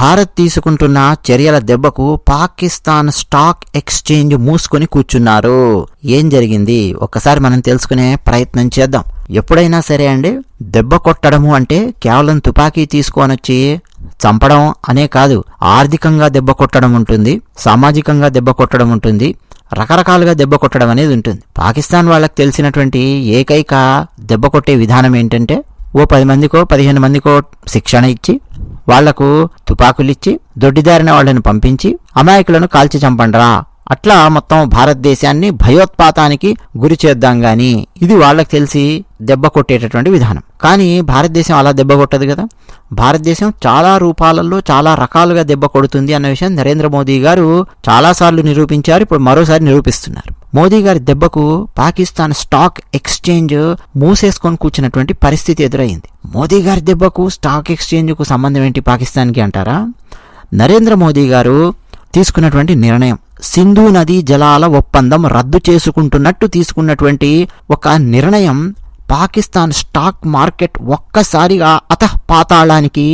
భారత్ తీసుకుంటున్న చర్యల దెబ్బకు పాకిస్తాన్ స్టాక్ ఎక్స్చేంజ్ మూసుకొని కూర్చున్నారు. ఏం జరిగింది? ఒక్కసారి మనం తెలుసుకునే ప్రయత్నం చేద్దాం. ఎప్పుడైనా సరే అండి దెబ్బ కొట్టడము అంటే కేవలం తుపాకీ తీసుకొని వచ్చి చంపడం అనే కాదు ఆర్థికంగా దెబ్బ కొట్టడం ఉంటుంది సామాజికంగా దెబ్బ కొట్టడం ఉంటుంది రకరకాలుగా దెబ్బ కొట్టడం అనేది ఉంటుంది. పాకిస్తాన్ వాళ్ళకి తెలిసినటువంటి ఏకైక దెబ్బ కొట్టే విధానం ఏంటంటే ఓ పది మందికో పదిహేను మందికో శిక్షణ ఇచ్చి వాళ్ళకు తుపాకులిచ్చి దొడ్డిదారిన వాళ్ళను పంపించి అమాయకులను కాల్చి చంపండ్రా. అట్లా మొత్తం భారతదేశాన్ని భయోత్పాతానికి గురి చేద్దాం గాని ఇది వాళ్ళకి తెలిసి దెబ్బ కొట్టేటటువంటి విధానం. కానీ భారతదేశం అలా దెబ్బ కొట్టదు కదా. భారతదేశం చాలా రూపాలలో చాలా రకాలుగా దెబ్బ కొడుతుంది అన్న విషయం నరేంద్ర మోదీ గారు చాలాసార్లు నిరూపించారు ఇప్పుడు మరోసారి నిరూపిస్తున్నారు. మోదీ గారి దెబ్బకు పాకిస్తాన్ స్టాక్ ఎక్స్చేంజ్ మూసేసుకొని కూర్చున్నటువంటి పరిస్థితి ఎదురైంది. మోదీ గారి దెబ్బకు స్టాక్ ఎక్స్చేంజ్కు సంబంధం ఏంటి పాకిస్తాన్కి అంటారా? నరేంద్ర మోదీ గారు తీసుకున్నటువంటి నిర్ణయం సింధు నదీ జలాల ఒప్పందం రద్దు చేసుకుంటున్నట్టు తీసుకున్నటువంటి ఒక నిర్ణయం పాకిస్తాన్ స్టాక్ మార్కెట్ ఒక్కసారిగా అతఃపాతాళానికి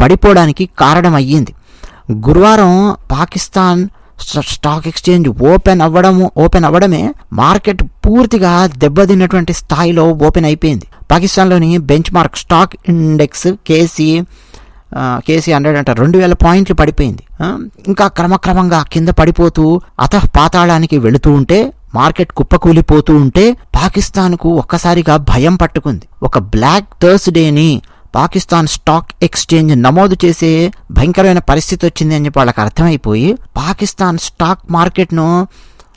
పడిపోవడానికి కారణమయ్యింది. గురువారం పాకిస్తాన్ స్టాక్ ఎక్స్చేంజ్ ఓపెన్ అవ్వడము ఓపెన్ అవ్వడమే మార్కెట్ పూర్తిగా దెబ్బతిన్నటువంటి స్థాయిలో ఓపెన్ అయిపోయింది. పాకిస్తాన్లోని benchmark stock index KC KC hundred అంట రెండు వేల పాయింట్లు పడిపోయింది. ఇంకా క్రమక్రమంగా కింద పడిపోతూ అతః పాతాళానికి వెళుతూ ఉంటే మార్కెట్ కుప్పకూలిపోతూ ఉంటే పాకిస్తాన్కు ఒక్కసారిగా భయం పట్టుకుంది. ఒక బ్లాక్ థర్స్డేని పాకిస్తాన్ స్టాక్ ఎక్స్చేంజ్ నమోదు చేసే భయంకరమైన పరిస్థితి వచ్చింది అని చెప్పి వాళ్ళకి అర్థమైపోయి పాకిస్తాన్ స్టాక్ మార్కెట్ను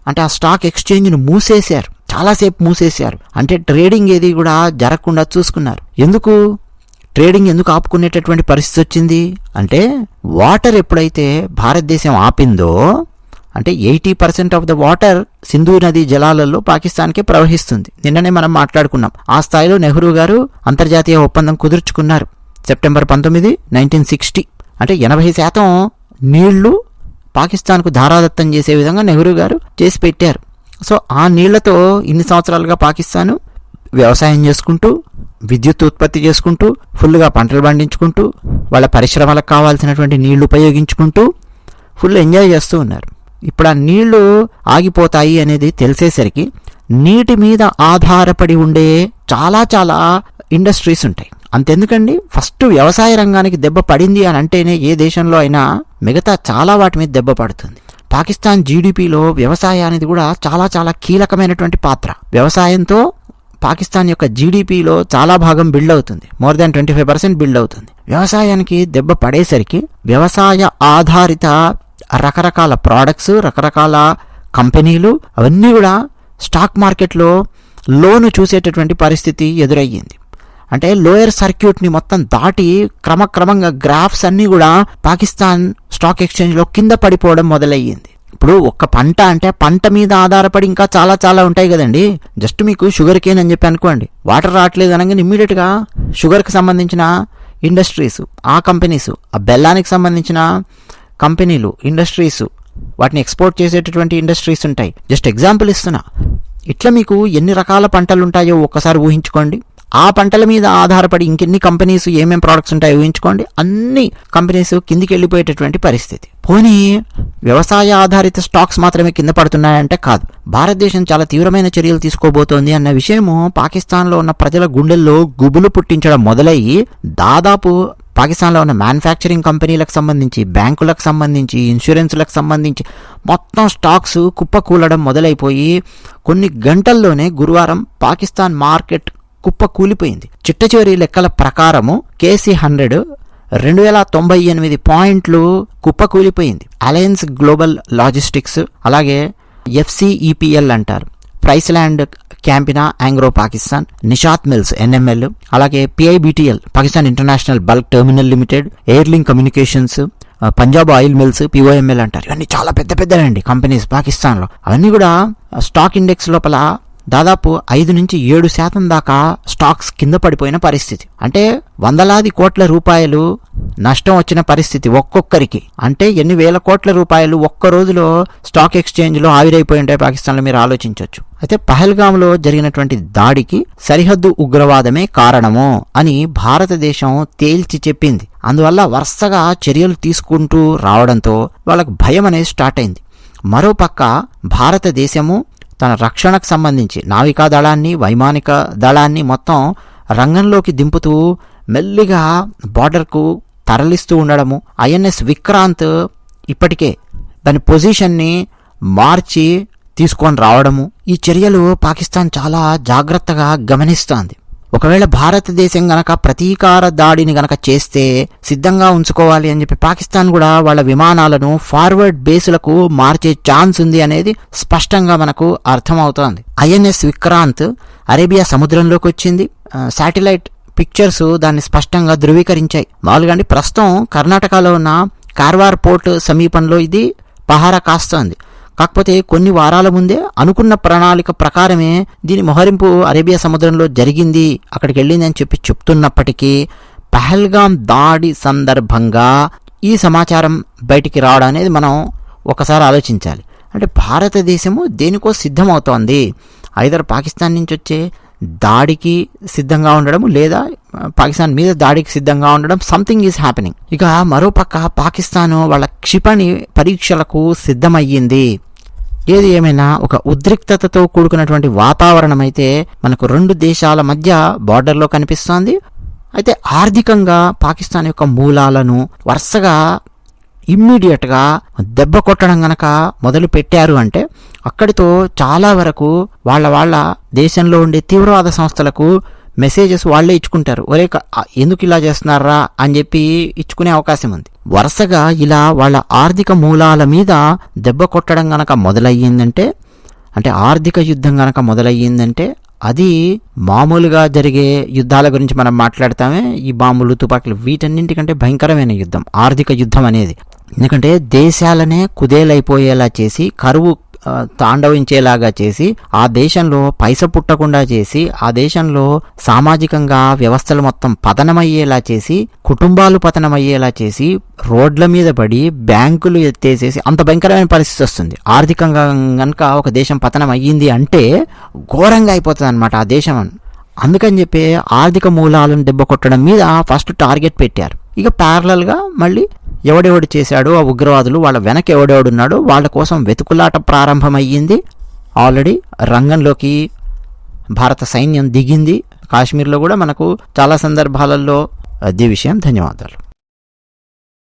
అంటే ఆ స్టాక్ ఎక్స్చేంజ్ను మూసేశారు. చాలాసేపు మూసేశారు. అంటే ట్రేడింగ్ ఏది కూడా జరగకుండా చూసుకున్నారు. ఎందుకు? ట్రేడింగ్ ఎందుకు ఆపుకునేటటువంటి పరిస్థితి వచ్చింది? అంటే వాటర్ ఎప్పుడైతే భారతదేశం ఆపిందో అంటే eighty percent of the water Sindhu నదీ జలాలలో పాకిస్తాన్కే ప్రవహిస్తుంది. నిన్ననే మనం మాట్లాడుకున్నాం. ఆ స్థాయిలో నెహ్రూ గారు అంతర్జాతీయ ఒప్పందం కుదుర్చుకున్నారు. సెప్టెంబర్ పంతొమ్మిది నైన్టీన్ సిక్స్టీ. అంటే ఎనభై శాతం నీళ్ళు పాకిస్తాన్కు ధారాదత్తం చేసే విధంగా నెహ్రూ గారు చేసి పెట్టారు. సో ఆ నీళ్ళతో ఇన్ని సంవత్సరాలుగా పాకిస్తాను వ్యవసాయం చేసుకుంటూ విద్యుత్ ఉత్పత్తి చేసుకుంటూ ఫుల్గా పంటలు పండించుకుంటూ వాళ్ళ పరిశ్రమలకు కావాల్సినటువంటి నీళ్ళు ఉపయోగించుకుంటూ ఫుల్ ఎంజాయ్ చేస్తూ ఉన్నారు. ఇప్పుడు ఆ నీళ్ళు ఆగిపోతాయి అనేది తెలిసేసరికి నీటి మీద ఆధారపడి ఉండే చాలా చాలా ఇండస్ట్రీస్ ఉంటాయి. అంతెందుకండి? ఫస్ట్ వ్యవసాయ రంగానికి దెబ్బ పడింది అని అంటేనే ఏ దేశంలో అయినా మిగతా చాలా వాటి మీద దెబ్బ పడుతుంది. పాకిస్తాన్ జీడిపిలో వ్యవసాయం అనేది కూడా చాలా చాలా కీలకమైనటువంటి పాత్ర. వ్యవసాయంతో పాకిస్తాన్ యొక్క జీడిపిలో చాలా భాగం బిల్డ్ అవుతుంది. More than twenty five percent build అవుతుంది. వ్యవసాయానికి దెబ్బ పడేసరికి వ్యవసాయ ఆధారిత రకరకాల ప్రోడక్ట్స్ రకరకాల కంపెనీలు అవన్నీ కూడా స్టాక్ మార్కెట్లో లోను చూసేటటువంటి పరిస్థితి ఎదురయ్యింది. అంటే లోయర్ సర్క్యూట్ని మొత్తం దాటి క్రమక్రమంగా గ్రాఫ్స్ అన్నీ కూడా పాకిస్తాన్ స్టాక్ ఎక్స్చేంజ్లో కింద పడిపోవడం మొదలయ్యింది. ఇప్పుడు ఒక్క పంట అంటే పంట మీద ఆధారపడి ఇంకా చాలా చాలా ఉంటాయి కదండి. జస్ట్ మీకు షుగర్ కేన్ అని చెప్పి అనుకోండి. వాటర్ రావట్లేదు అనగానే ఇమ్మీడియట్గా షుగర్కి సంబంధించిన ఇండస్ట్రీస్ ఆ కంపెనీస్ ఆ బెల్లానికి సంబంధించిన కంపెనీలు ఇండస్ట్రీస్ వాటిని ఎక్స్పోర్ట్ చేసేటటువంటి ఇండస్ట్రీస్ ఉంటాయి. జస్ట్ ఎగ్జాంపుల్ ఇస్తున్నా. ఇట్లా మీకు ఎన్ని రకాల పంటలు ఉంటాయో ఒక్కసారి ఊహించుకోండి. ఆ పంటల మీద ఆధారపడి ఇంకెన్ని కంపెనీస్ ఏమేమి ప్రోడక్ట్స్ ఉంటాయో ఊహించుకోండి. అన్ని కంపెనీస్ కిందికి వెళ్ళిపోయేటటువంటి పరిస్థితి. పోనీ వ్యవసాయ ఆధారిత స్టాక్స్ మాత్రమే కింద పడుతున్నాయంటే కాదు. భారతదేశం చాలా తీవ్రమైన చర్యలు తీసుకోబోతోంది అన్న విషయము పాకిస్తాన్లో ఉన్న ప్రజల గుండెల్లో గుబులు పుట్టించడం మొదలయ్యి దాదాపు పాకిస్తాన్లో ఉన్న మ్యానుఫ్యాక్చరింగ్ కంపెనీలకు సంబంధించి బ్యాంకులకు సంబంధించి ఇన్సూరెన్స్లకు సంబంధించి మొత్తం స్టాక్స్ కుప్పకూలడం మొదలైపోయి కొన్ని గంటల్లోనే గురువారం పాకిస్తాన్ మార్కెట్ కుప్ప కూలిపోయింది చిట్ట చివరి లెక్కల ప్రకారము కేసీ హండ్రెడ్ రెండు వేల తొంభై ఎనిమిది పాయింట్లు కుప్ప కూలిపోయింది అలయన్స్ గ్లోబల్ లాజిస్టిక్స్ అలాగే ఎఫ్సిఈపిఎల్ అంటారు. Friesland Campina Engro Pakistan Nishat mills NML అలాగే PIBTL Pakistan international bulk terminal limited airlink communications Punjab oil mills POML అంటారు. ఇవన్నీ చాలా పెద్ద పెద్దవండి కంపెనీస్ పాకిస్తాన్లో. అవన్నీ కూడా స్టాక్ ఇండెక్స్ లోపల దాదాపు ఐదు నుంచి ఏడు శాతం దాకా స్టాక్స్ కింద పడిపోయిన పరిస్థితి. అంటే వందలాది కోట్ల రూపాయలు నష్టం వచ్చిన పరిస్థితి ఒక్కొక్కరికి. అంటే ఎన్ని వేల కోట్ల రూపాయలు ఒక్క రోజులో స్టాక్ ఎక్స్చేంజ్లో ఆవిరైపోయి ఉంటాయి పాకిస్తాన్లో మీరు ఆలోచించవచ్చు అయితే పహల్గామ్లో జరిగినటువంటి దాడికి సరిహద్దు ఉగ్రవాదమే కారణము అని భారతదేశం తేల్చి చెప్పింది. అందువల్ల వరుసగా చర్యలు తీసుకుంటూ రావడంతో వాళ్ళకు భయం అనేది స్టార్ట్ అయింది. మరోపక్క భారతదేశము తన రక్షణకు సంబంధించి నావికా దళాన్ని వైమానిక దళాన్ని మొత్తం రంగంలోకి దింపుతూ మెల్లిగా బార్డర్కు తరలిస్తూ ఉండడము. ఐఎన్ఎస్ విక్రాంత్ ఇప్పటికే దాని పొజిషన్ని మార్చి తీసుకొని రావడము. ఈ చర్యలు పాకిస్తాన్ చాలా జాగ్రత్తగా గమనిస్తోంది. ఒకవేళ భారతదేశం గనక ప్రతీకార దాడిని గనక చేస్తే సిద్ధంగా ఉంచుకోవాలి అని చెప్పి పాకిస్తాన్ కూడా వాళ్ళ విమానాలను ఫార్వర్డ్ బేసులకు మార్చే ఛాన్స్ ఉంది అనేది స్పష్టంగా మనకు అర్థమవుతోంది. ఐఎన్ఎస్ విక్రాంత్ అరేబియా సముద్రంలోకి వచ్చింది. శాటిలైట్ పిక్చర్స్ దాన్ని స్పష్టంగా ధృవీకరించాయి. మామూలుగా అండి ప్రస్తుతం కర్ణాటకలో ఉన్న కార్వార్ పోర్ట్ సమీపంలో ఇది పహారా కాస్తోంది కాకపోతే కొన్ని వారాల ముందే అనుకున్న ప్రణాళిక ప్రకారమే దీని మొహరింపు అరేబియా సముద్రంలో జరిగింది. అక్కడికి వెళ్ళింది అని చెప్పి చెప్తున్నప్పటికీ పహల్గాం దాడి సందర్భంగా ఈ సమాచారం బయటికి రావడం అనేది మనం ఒకసారి ఆలోచించాలి. అంటే భారతదేశము దేనికో సిద్ధమవుతోంది. ఐదర్ పాకిస్తాన్ నుంచి వచ్చే దాడికి సిద్ధంగా ఉండడం లేదా పాకిస్తాన్ మీద దాడికి సిద్ధంగా ఉండడం సంథింగ్ ఈజ్ హ్యాపెనింగ్ ఇక మరోపక్క పాకిస్తాన్ వాళ్ళ క్షిపణి పరీక్షలకు సిద్ధమయ్యింది. ఏది ఏమైనా ఒక ఉద్రిక్తతతో కూడుకున్నటువంటి వాతావరణం అయితే మనకు రెండు దేశాల మధ్య బార్డర్లో కనిపిస్తోంది. అయితే ఆర్థికంగా పాకిస్తాన్ యొక్క మూలాలను వరుసగా ఇమ్మీడియట్గా దెబ్బ కొట్టడం గనక మొదలు పెట్టారు అంటే అక్కడితో చాలా వరకు వాళ్ళ వాళ్ళ దేశంలో ఉండే తీవ్రవాద సంస్థలకు మెసేజెస్ వాళ్ళే ఇచ్చుకుంటారు. ఒరే క- ఎందుకు ఇలా చేస్తున్నారా అని చెప్పి ఇచ్చుకునే అవకాశం ఉంది. వరుసగా ఇలా వాళ్ళ ఆర్థిక మూలాల మీద దెబ్బ కొట్టడం గనక మొదలయ్యిందంటే అంటే ఆర్థిక యుద్ధం గనక మొదలయ్యిందంటే అది మామూలుగా జరిగే యుద్ధాల గురించి మనం మాట్లాడతామే. ఈ బాంబులు తుపాకులు వీటన్నింటికంటే భయంకరమైన యుద్ధం ఆర్థిక యుద్ధం అనేది. ఎందుకంటే దేశాలనే కుదేలైపోయేలా చేసి కరువు తాండవించేలాగా చేసి ఆ దేశంలో పైస పుట్టకుండా చేసి ఆ దేశంలో సామాజికంగా వ్యవస్థలు మొత్తం పతనమయ్యేలా చేసి కుటుంబాలు పతనమయ్యేలా చేసి రోడ్ల మీద పడి బ్యాంకులు ఎత్తేసేసి అంత భయంకరమైన పరిస్థితి వస్తుంది. ఆర్థికంగా కనుక ఒక దేశం పతనం అయ్యింది అంటే ఘోరంగా అయిపోతుంది అనమాట ఆ దేశం. అందుకని చెప్పి ఆర్థిక మూలాలను దెబ్బ కొట్టడం మీద ఫస్ట్ టార్గెట్ పెట్టారు. ఇక ప్యారలల్గా మళ్ళీ ఎవడెవడు చేశాడో ఆ ఉగ్రవాదులు వాళ్ళ వెనక ఎవడెవడున్నాడో వాళ్ళ కోసం వెతుకులాట ప్రారంభమయ్యింది. ఆల్రెడీ రంగంలోకి భారత సైన్యం దిగింది. కాశ్మీర్లో కూడా మనకు చాలా సందర్భాలలో అదే విషయం. ధన్యవాదాలు.